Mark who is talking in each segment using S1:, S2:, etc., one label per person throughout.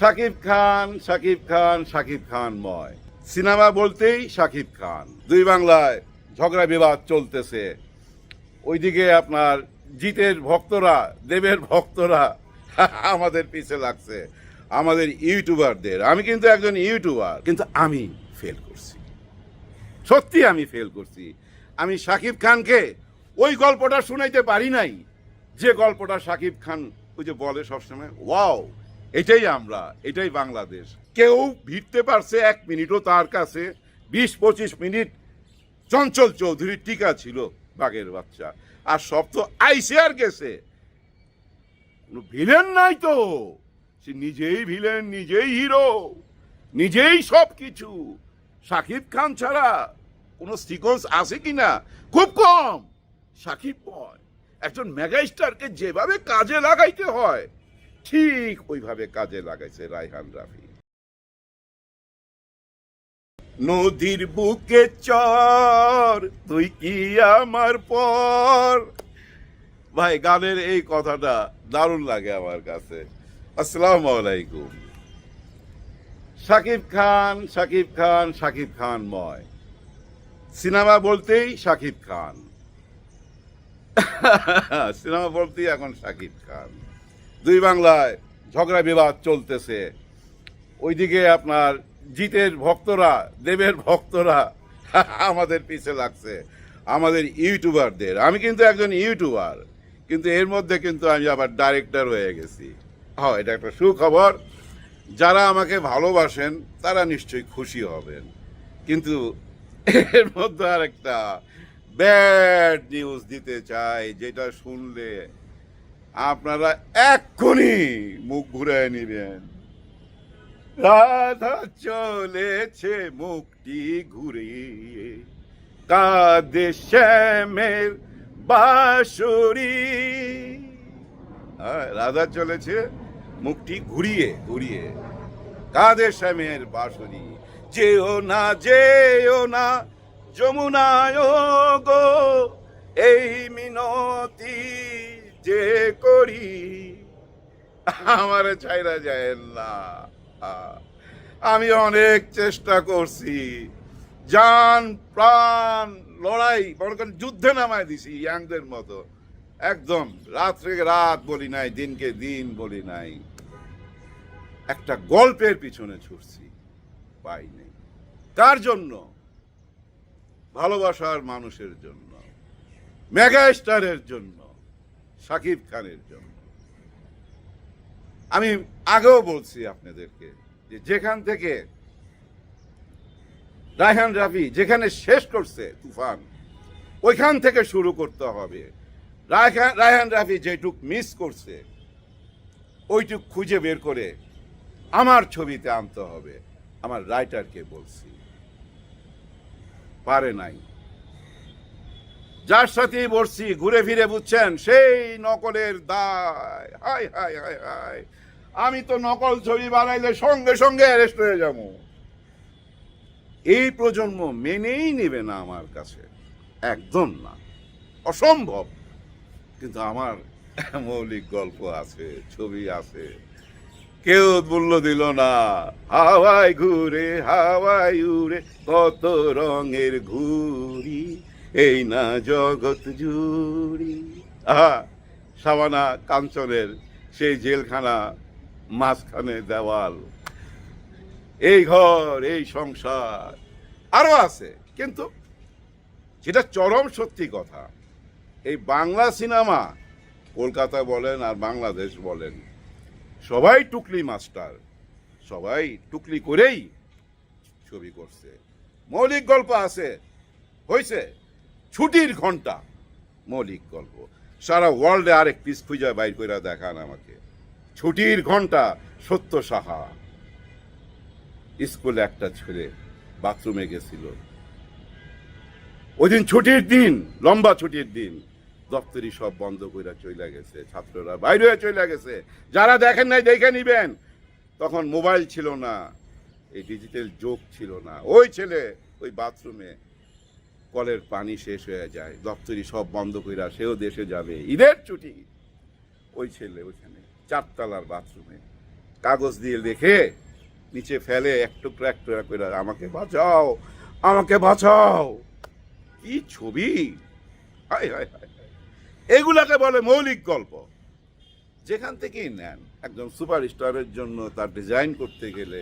S1: শাকিব খান শাকিব খান শাকিব খান ময়। সিনেমা বলতেই শাকিব খান। দুই বাংলায় ঝগড়া বিবাদ চলতেছে। ওইদিকে আপনার জিতের ভক্তরা, দেবের ভক্তরা আমাদের পিছে লাগছে। আমাদের ইউটিউবারদের। আমি কিন্তু একজন ইউটিউবার, কিন্তু আমি ফেল করছি। সত্যি আমি ফেল করছি। আমি শাকিব খানকে ওই গল্পটা শুনাইতে পারি নাই। যে গল্পটা শাকিব খান ওই যে বলে সবসময়, ওয়াও এটাই আমরা, এটাই বাংলাদেশ। কেউ ভিড়তে পারছে এক মিনিটও তার কাছে। বিশ, পঁচিশ মিনিট চঞ্চল চৌধুরীর টিকা ছিল বাঘের বাচ্চা। আর সব তো আইসে আর গেছে। ভিলেন নাই তো। সে নিজেই ভিলেন, নিজেই হিরো, নিজেই সব কিছু শাকিব খান ছাড়া কোনো সিকোয়েন্স আছে কিনা খুব কম। সাকিব বয়, একজন মেগাস্টারকে যেভাবে কাজে লাগাইতে হয় ঠিক ওইভাবে কাজে লাগাইছে রায়হান রাফি। নদীর বুকে চর, তুই কি আমার পর? ভাই, গানের এই কথাটা দারুণ লাগে আমার কাছে। আসসালামু আলাইকুম। শাকিব খান শাকিব খান শাকিব খান ময়। সিনেমা বলতেই শাকিব খান। সিনেমা বলতেই এখন শাকিব খান। দুই বাংলায় ঝগড়া বিবাদ চলতেছে। ওইদিকে আপনার জিতের ভক্তরা, দেবের ভক্তরা আমাদের পিছে লাগছে। আমাদের ইউটিউবারদের। আমি কিন্তু একজন ইউটিউবার, কিন্তু এর মধ্যে কিন্তু আমি আবার ডাইরেক্টর হয়ে গেছি। হ্যাঁ এটা একটা সুখবর। যারা আমাকে ভালোবাসেন, তারা নিশ্চয়ই খুশি হবেন। কিন্তু এর মধ্যে আর একটা ব্যাড নিউজ দিতে চাই, যেটা শুনলে আপনারা এক্ষুনি মুখ ঘুরে নেবেন। রাধা চলেছে মুখটি ঘুরিয়ে। কাঁদে শ্যামের বাঁশরি। হ্যাঁ, রাধা চলেছে মুখটি ঘুরিয়ে ঘুরিয়ে। কাঁদে শ্যামের বাঁশরি। যেও না যেও না যমুনায় গো এই মিনতি। যে করি, আমার ছাইরা যায় না। আমি অনেক চেষ্টা করছি। জান, প্রাণ, লড়াই বড় যুদ্ধে নামায় দিছি ইয়াংদের মতো। একদম রাত্রে রাত বলি নাই, দিনকে দিন বলি নাই। একটা গল্পের পিছনে ছুটছি, পাই নাই। কার জন্য, ভালোবাসার মানুষের জন্য মেগা স্টারের জন্য সাকিব খানের জন্য। আমি আগেও বলছি আপনাদেরকে যে যেখান থেকে রায়হান রাফি যেখানে শেষ করছে তুফান, ওইখান থেকে শুরু করতে হবে। রায়হান রাফি যেটুক মিস করছে, ওইটুক খুঁজে বের করে আমার ছবিতে আনতে হবে। আমার রাইটারকে বলছি, পারে নাই। যার সাথেই বসছি ঘুরে ফিরে বুঝছেন, সেই নকলের দায়। হাই হাই হাই হাই আমি তো নকল ছবি বানাইলে সঙ্গে সঙ্গে অ্যারেস্ট হয়ে যাব। এই প্রজন্ম মেনেই নেবে না আমার কাছে। একদম না। অসম্ভব। কিন্তু আমার মৌলিক গল্প আছে, ছবি আছে। কেউ মূল্য দিল না। হাওয়ায় ঘুরে, হাওয়ায় উড়ে, কত রঙের ঘুরি এই না জগৎ জুড়ি। আহা, সাবানা কাঞ্চনের সেই জেলখানা মাঝখানে দেওয়াল। এই ঘর, এই সংসার, আরও আছে, কিন্তু যেটা চরম সত্যি কথা। এই বাংলা সিনেমা কলকাতা বলেন আর বাংলাদেশ বলেন, সবাই টুকলি মাস্টার, সবাই টুকলি করেই ছবি করছে। মৌলিক গল্প আছে হয়েছে ছুটির ঘণ্টা। মৌলিক গল্প। সারা ওয়ার্ল্ডে আরেক পিস খুঁজে বাইর করে দেখান আমাকে। ছুটির ঘণ্টা, সত্য সাহা। স্কুলে একটা ছেলে বাথরুমে গেছিল। ওই দিন ছুটির দিন, লম্বা ছুটির দিন। দপ্তরি সব বন্ধ করে চলে গেছে, ছাত্ররা বাইরে চলে গেছে। যারা দেখেন নাই দেখে নিবেন। তখন মোবাইল ছিল না, এই ডিজিটাল যোগ ছিল না। ওই ছেলে ওই বাথরুমে কলের পানি শেষ হয়ে যায়, দপ্তরি সব বন্ধ কইরা সেও দেশে যাবে। ঈদের ছুটি। ওই ছেলে ওইখানে, চারতলার বাথরুমে কাগজ দিয়ে লিখে নিচে ফেলে এক টুকরা এক টুকরা করে আমাকে বাঁচাও আমাকে বাঁচাও। কি ছবি? হায় হায় হায়। এগুলাকে বলে মৌলিক গল্প। যেখান থেকেই নেন, একজন সুপারস্টারের জন্য তার ডিজাইন করতে গেলে,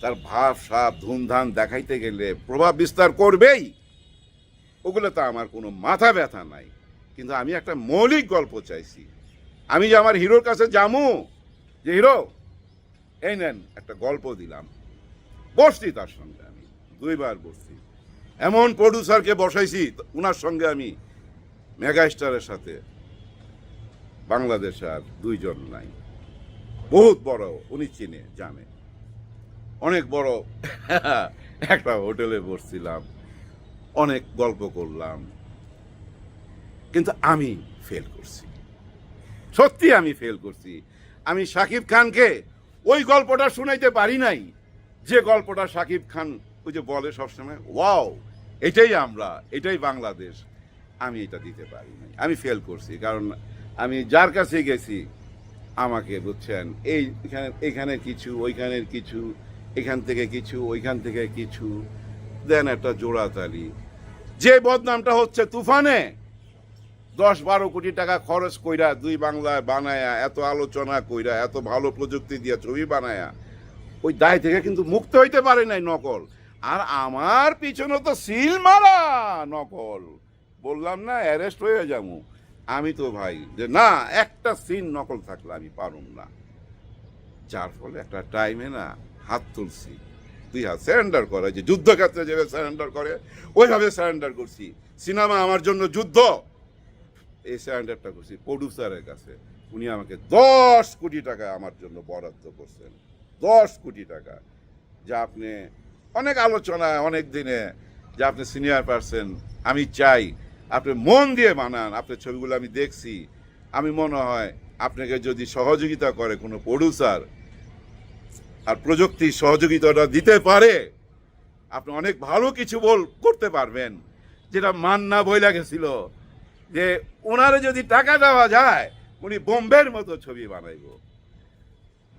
S1: তার ভাব সাপ ধুমধাম দেখাইতে গেলে প্রভাব বিস্তার করবেই। ওগুলো তো আমার কোনো মাথা ব্যথা নাই। কিন্তু আমি একটা মৌলিক গল্প চাইছি। আমি যে আমার হিরোর কাছে যামু যে হিরো, এই নেন, একটা গল্প দিলাম। বসছি তার সঙ্গে আমি, দুইবার বসছি। এমন প্রডিউসারকে বসাইছি ওনার সঙ্গে আমি মেগা স্টারের সাথে। বাংলাদেশে আর দুইজন নাই। বহুত বড়, উনি চিনে, জানে। অনেক বড়, একটা হোটেলে বসছিলাম। অনেক গল্প করলাম। কিন্তু আমি ফেল করছি। সত্যি আমি ফেল করছি। আমি শাকিব খানকে ওই গল্পটা শুনাইতে পারি নাই। যে গল্পটা শাকিব খান ওই যে বলে সবসময়, ওয়াও, এটাই আমরা, এটাই বাংলাদেশ। আমি এটা দিতে পারি নাই। আমি ফেল করছি। কারণ আমি যার কাছে গেছি, আমাকে বুঝছেন, এই এখানে এখানে কিছু, ওইখানের কিছু, এখান থেকে কিছু, ওইখান থেকে কিছু, দেন একটা জোড়াতালি। যে বদনামটা হচ্ছে তুফানে, দশ বারো কোটি টাকা খরচ কইরা দুই বাংলায় বানায়া, এত আলোচনা কইরা, এত ভালো প্রযুক্তি দিয়ে ছবি বানায়া, ওই দায় থেকে কিন্তু মুক্ত হইতে পারে নাই নকল। আর আমার পিছনে তো সিল মারা নকল। বললাম, না, অ্যারেস্ট হয়ে যাব। আমি তো ভাই, যে না, একটা সিন নকল থাকলে আমি পারুম না। যার ফলে একটা টাইমে না হাত তুলছি। দুই হাত স্যারেন্ডার করে, যে যুদ্ধক্ষেত্রে যেভাবে স্যারেন্ডার করে, ওইভাবে স্যারেন্ডার করছি। সিনেমা আমার জন্য যুদ্ধ। এই স্যারেন্ডারটা করছি প্রডিউসারের কাছে। উনি আমাকে দশ কোটি টাকা আমার জন্য বরাদ্দ করছেন। দশ কোটি টাকা। যা আপনি অনেক আলোচনায়, অনেক দিনে, যে আপনি সিনিয়র পারসন আমি চাই আপনি মন দিয়ে বানান আপনার ছবিগুলো আমি দেখছি। আমি মনে হয় আপনাকে যদি সহযোগিতা করে কোনো প্রডিউসার আর প্রযুক্তির সহযোগিতাটা দিতে পারে, আপনি অনেক ভালো কিছু বল করতে পারবেন। যেটা মান্না বই লাগেছিল যে ওনারে যদি টাকা দেওয়া যায়, উনি বোম্বের মতো ছবি বানাইব।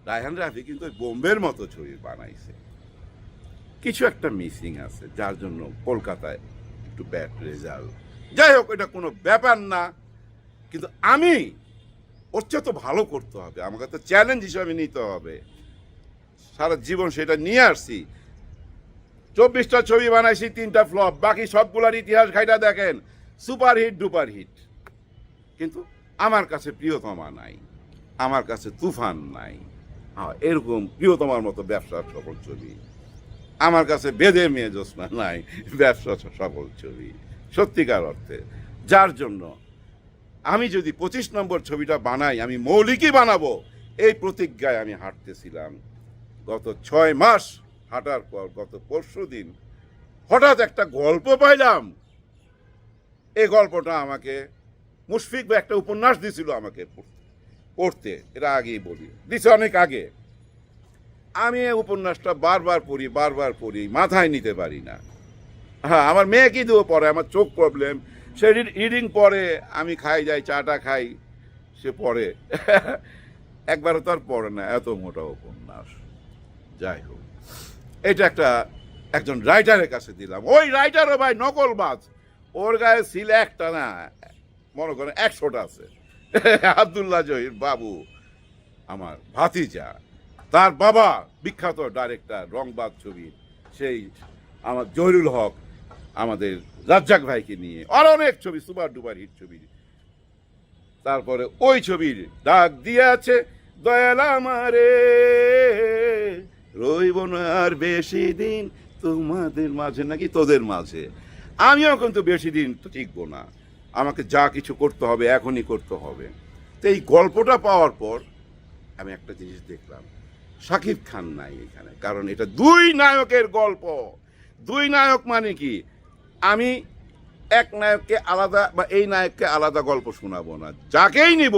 S1: রায়হান রাফি কিন্তু বোম্বের মতো ছবি বানাইছে। কিছু একটা মিসিং আছে, যার জন্য কলকাতায় একটু ব্যাড রেজাল্ট। যাই হোক, এটা কোনো ব্যাপার না, কিন্তু আমি, ওর চেয়ে তো ভালো করতে হবে। আমাকে তো চ্যালেঞ্জ হিসাবে নিতে হবে। সারা জীবন সেটা নিয়ে আসছি। চব্বিশটা ছবি বানাইছি, তিনটা ফ্লপ বাকি সবগুলার ইতিহাস ঘাইটা দেখেন সুপার হিট ডুপার হিট কিন্তু আমার কাছে প্রিয়তমা নাই, আমার কাছে তুফান নাই। হ্যাঁ এরকম প্রিয়তমার মতো ব্যবসার সকল ছবি। আমার কাছে বেদে মেয়ে জোসনা নাই, ব্যবসা সকল ছবি, সত্যিকার অর্থে। যার জন্য আমি যদি পঁচিশ নম্বর ছবিটা বানাই, আমি মৌলিকই বানাবো, এই প্রতিজ্ঞায় আমি হাঁটতেছিলাম গত ছয় মাস হাঁটার পর গত পরশু দিন হঠাৎ একটা গল্প পাইলাম। এই গল্পটা আমাকে মুশফিক বা একটা উপন্যাস দিছিল আমাকে পড়তে- এটা আগেই বলি, দিছে অনেক আগে। আমি এই উপন্যাসটা বারবার পড়ি বারবার পড়ি, মাথায় নিতে পারি না। হ্যাঁ আমার মেয়ে কি দেবো পড়ে, আমার চোখ প্রবলেম সে রিডিং পড়ে, আমি খাই যাই, চাটা খাই, সে পড়ে। একবারও তো আর পড়ে না, এত মোটা উপন্যাস। যাই হোক। এটা একটা একজন রাইটারের কাছে দিলাম। ওই রাইটারও ভাই নকলবাজ। ওর গায়ে সিল একটা না, মনে করেন একশোটা আছে। আবদুল্লাহ জহির বাবু, আমার ভাতিজা। তার বাবা বিখ্যাত ডাইরেক্টর রংবাদ ছবির সেই আমার জহিরুল হক, আমাদের রাজ্জাক ভাইকে নিয়ে। আর অনেক ছবি, সুপার ডুপার হিট ছবি। তারপরে ওই ছবির ডাক দিয়ে আছে, দয়াল আমারে। রইব না আর বেশি দিন তোমাদের মাঝে নাকি তোদের মাঝে। আমিও কিন্তু বেশি দিন তো টিকবো না। আমাকে যা কিছু করতে হবে, এখনই করতে হবে। তো এই গল্পটা পাওয়ার পর আমি একটা জিনিস দেখলাম। শাকিব খান নাই এখানে, কারণ এটা দুই নায়কের গল্প। দুই নায়ক মানে কি? আমি এক নায়ককে আলাদা বা এই নায়ককে আলাদা গল্প শোনাবো না। যাকেই নিব,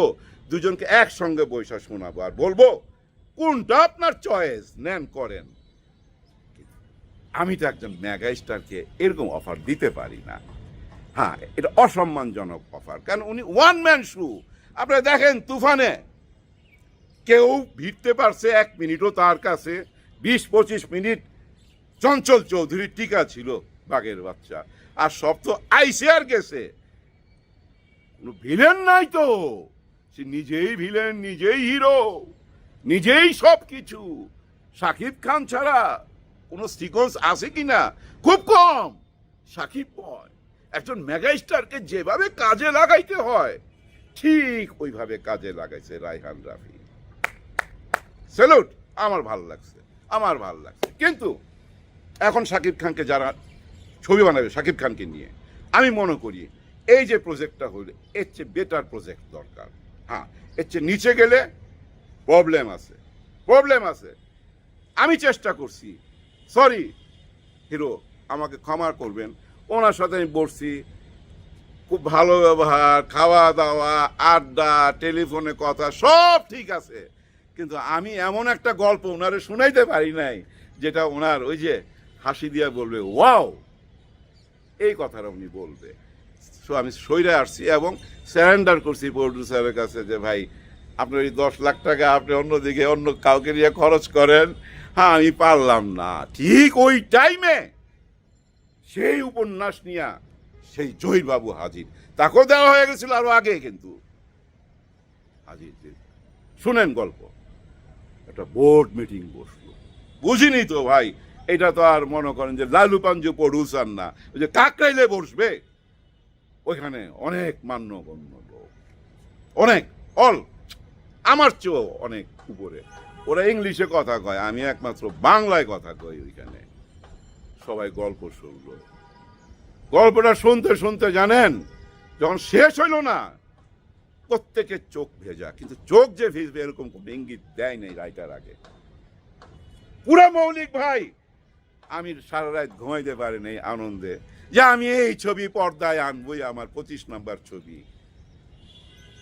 S1: দুজনকে একসঙ্গে বৈশা শোনাবো। আর বলব কোনটা আপনার চয়েস নেন, করেন। আমি তো একজন মেগা স্টারকে এরকম অফার দিতে পারি না। হ্যাঁ এটা অসম্মানজনক অফার কারণ উনি ওয়ান ম্যান শু আপনারা দেখেন তুফানে। কেউ ভিড়তে পারছে এক মিনিটও তার কাছে। বিশ, পঁচিশ মিনিট চঞ্চল চৌধুরীর টিকা ছিল বাঘের বাচ্চা। আর সব তো আইসে আর গেছে ভিলেন নাই তো। সে নিজেই ভিলেন নিজেই হিরো নিজেই সব কিছু সাকিব খান ছাড়া কোনো সিকোয়েন্স আছে কিনা? খুব কম। সাকিব বয়, একজন মেগাস্টারকে যেভাবে কাজে লাগাইতে হয়, ঠিক ওইভাবে কাজে লাগাইছে রায়হান রাফি। স্যালুট আমার ভালো লাগছে, আমার ভালো লাগছে। কিন্তু এখন সাকিব খানকে যারা ছবি বানাবে, সাকিব খানকে নিয়ে, আমি মনে করি এই যে প্রজেক্টটা হলো, এর চেয়ে বেটার প্রজেক্ট দরকার। হ্যাঁ এর চেয়ে নিচে গেলে প্রবলেম আছে। প্রবলেম আছে। আমি চেষ্টা করছি। সরি হিরো, আমাকে ক্ষমা করবেন। ওনার সাথে আমি বসছি। খুব ভালো ব্যবহার খাওয়া দাওয়া আড্ডা, টেলিফোনে কথা, সব ঠিক আছে। কিন্তু আমি এমন একটা গল্প ওনারে শুনাইতে পারি নাই, যেটা ওনার ওই যে হাসি দিয়া বলবে, ওয়াও! এই কথাটা উনি বলবে। সো আমি সইরে আসছি এবং স্যারেন্ডার করছি প্রডিউসারের কাছে যে, ভাই আপনার এই দশ লাখ টাকা আপনি অন্যদিকে অন্য কাউকে নিয়ে খরচ করেন হ্যাঁ আমি পারলাম না। ঠিক ওই টাইমে সেই উপন্যাস নিয়ে সেই জহির বাবু হাজির। তাকেও দেওয়া হয়ে গেছিল আরও আগে কিন্তু। হাজির শুনেন গল্প। একটা বোর্ড মিটিং বসল। বুঝিনি তো ভাই, এটা তো আর মনে করেন যে লালু পাঞ্জু প্রডিউসার না। যে কাকরাইলে বসবে? ওইখানে অনেক মান্যগণ্য লোক। অনেক অল আমার চেয়েও অনেক উপরে। ওরা ইংলিশে কথা কয়, আমি একমাত্র বাংলায় কথা কই ওইখানে। সবাই গল্প শুনলো। গল্পটা শুনতে শুনতে জানেন, যখন শেষ হইল না প্রত্যেকের চোখ ভেজা, কিন্তু চোখ যে ভিজবে এরকম ইঙ্গিত দেয় নাই রাইটার আগে। পুরা মৌলিক ভাই, আমি সারা রাত ঘুমাইতে পারি আনন্দে। যে আমি এই ছবি পর্দায় আনবই, আমার পঁচিশ নাম্বার ছবি।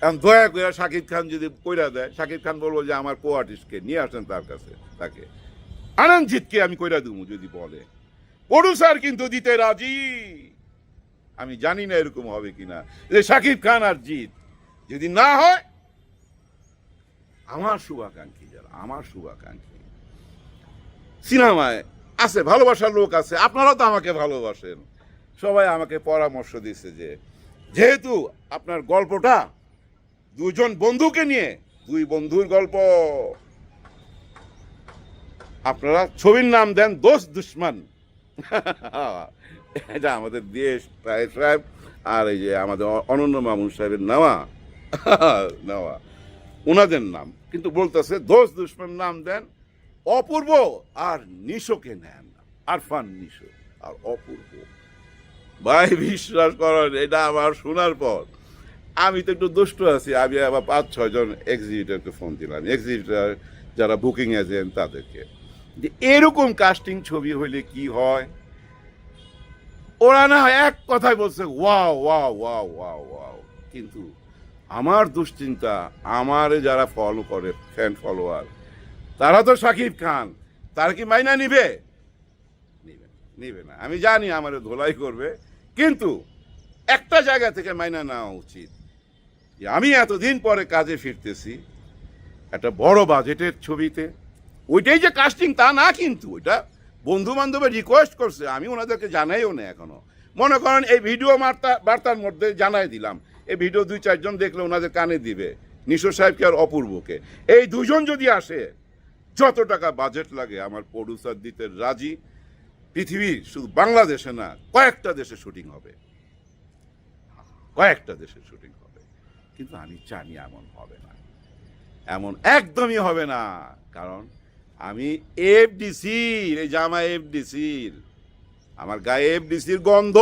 S1: এখন দয়া করে শাকিব খান যদি কইরা দেয়, শাকিব খান বলব যে আমার কো আর্টিস্টকে নিয়ে আসেন তার কাছে, তাকে। আনন্দজিৎকে আমি কইরা দেবো যদি বলে। প্রডিউসার কিন্তু দিতে রাজি। আমি জানি না এরকম হবে কিনা। যে শাকিব খান আর জিৎ, যদি না হয়, আমার শুভাকাঙ্ক্ষী যারা, আমার শুভাকাঙ্ক্ষী। সিনেমায় আছে, ভালোবাসার লোক আছে, আপনারাও তো আমাকে ভালোবাসেন। সবাই আমাকে পরামর্শ দিচ্ছে যে, যেহেতু আপনার গল্পটা দুজন বন্ধুকে নিয়ে দুই বন্ধুর গল্প। আপনারা ছবির নাম দেন দোষ দুশ্মন। এটা আমাদের দেশ সাহেব, আর এই যে আমাদের অনন্য মামুন সাহেবের নেওয়া। নেওয়া। ওনাদের নাম, কিন্তু বলতেছে দোষ দুশ্মন নাম দেন অপূর্ব আর নিশোকে নেন, আরফান নিশো আর অপূর্ব। ভাই, বিশ্বাস করেন, এটা আমার শোনার পর আমি তো একটু দুষ্ট আছি। আমি আবার পাঁচ ছয়জন এক্সিবিটারকে ফোন দিলাম। এক্সিবিটার যারা বুকিং এজেন্ট তাদেরকে। যে এরকম কাস্টিং ছবি হইলে কি হয়? ওরা না এক কথায় বলছে, wow wow wow wow wow. কিন্তু আমার দুশ্চিন্তা, আমার যারা ফলো করে ফ্যান ফলোয়ার তারা তো শাকিব খান। তারা কি মাইনা নিবে? নিবে নিবে না। আমি জানি আমার ধোলাই করবে, কিন্তু একটা জায়গা থেকে মাইনা নেওয়া উচিত। যে আমি এতদিন পরে কাজে ফিরতেছি একটা বড় বাজেটের ছবিতে। ওইটাই যে কাস্টিং তা না কিন্তু, ওইটা বন্ধু বান্ধবের রিকোয়েস্ট করছে, আমি ওনাদেরকে জানাইও না এখনও। মনে করেন এই ভিডিও বার্তা, বার্তার মধ্যে জানাই দিলাম, এই ভিডিও দুই চারজন দেখলে ওনাদের কানে দিবে, নিশো সাহেবকে আর অপূর্বকে। এই দুজন যদি আসে, যত টাকা বাজেট লাগে, আমার প্রডিউসার দিতে রাজি। পৃথিবীর শুধু বাংলাদেশে না, কয়েকটা দেশে শুটিং হবে। কয়েকটা দেশে শুটিং হবে। কিন্তু আমি জানি এমন হবে না। এমন একদমই হবে না, কারণ আমি এফডিসির, এই জামা এফডিসির, আমার গায়ে এফডিসির গন্ধ।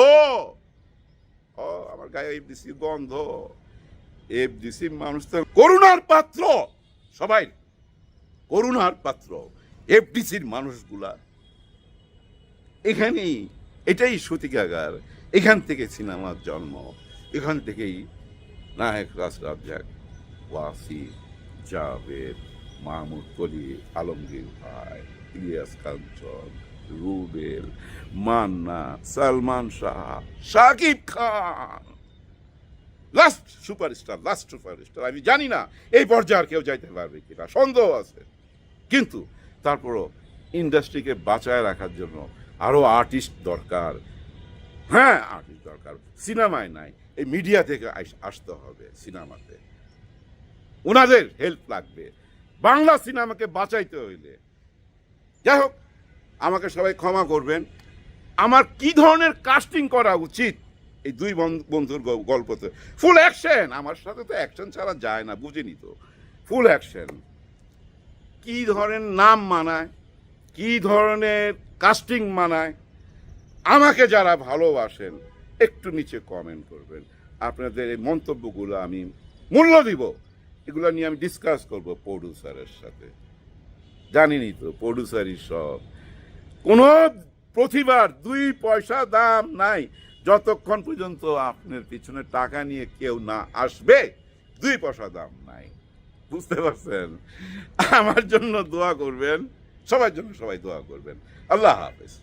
S1: ও, আমার গায়ে এফডিসির গন্ধ। এফডিসির মানুষ তো করুণার পাত্র, সবাই করুণার পাত্র, এফডিসির মানুষগুলা। এখানেই, এটাই সতিকাগার। এখান থেকে সিনেমার জন্ম, এখান থেকেই নায়ক রাজ রাজ্জাক ওয়াসি, জাভেদ, মাহমুদ কলি, আলমগীর ভাই, Ilias Kanchan, Rubel, Manna, Salman Shah, Shakib Khan. Last superstar last superstar আমি জানি না এই পর্যায়ে আর কেউ যাইতে পারবে কিনা, সন্দেহ আছে। কিন্তু তারপরও ইন্ডাস্ট্রিকে বাঁচায় রাখার জন্য আরও আর্টিস্ট দরকার। হ্যাঁ আর্টিস্ট দরকার, সিনেমায় নাই এই মিডিয়া থেকে আসতে হবে সিনেমাতে। ওনাদের হেল্প লাগবে। বাংলা সিনেমাকে বাঁচাইতে হইলে। যাই হোক, আমাকে সবাই ক্ষমা করবেন। আমার কি ধরনের কাস্টিং করা উচিত? এই দুই বন- বন্ধুর গল্পতে। ফুল অ্যাকশন আমার সাথে তো অ্যাকশন ছাড়া যায় না, বুঝিনি তো। ফুল অ্যাকশন কি ধরনের নাম মানায়? কি ধরনের কাস্টিং মানায়? আমাকে যারা ভালোবাসেন একটু নিচে কমেন্ট করবেন। আপনাদের এই মন্তব্যগুলো আমি মূল্য দিব। এগুলো নিয়ে আমি ডিসকাস করব প্রডিউসারের সাথে। জানিনি তো প্রডিউসারই সব। কোনো প্রতিবার দুই পয়সা দাম নাই। যতক্ষণ পর্যন্ত আপনার পিছনে টাকা নিয়ে কেউ না আসবে, দুই পয়সা দাম নাই। বুঝতে পারছেন? আমার জন্য দোয়া করবেন, সবার জন্য সবাই দোয়া করবেন। আল্লাহ হাফেজ।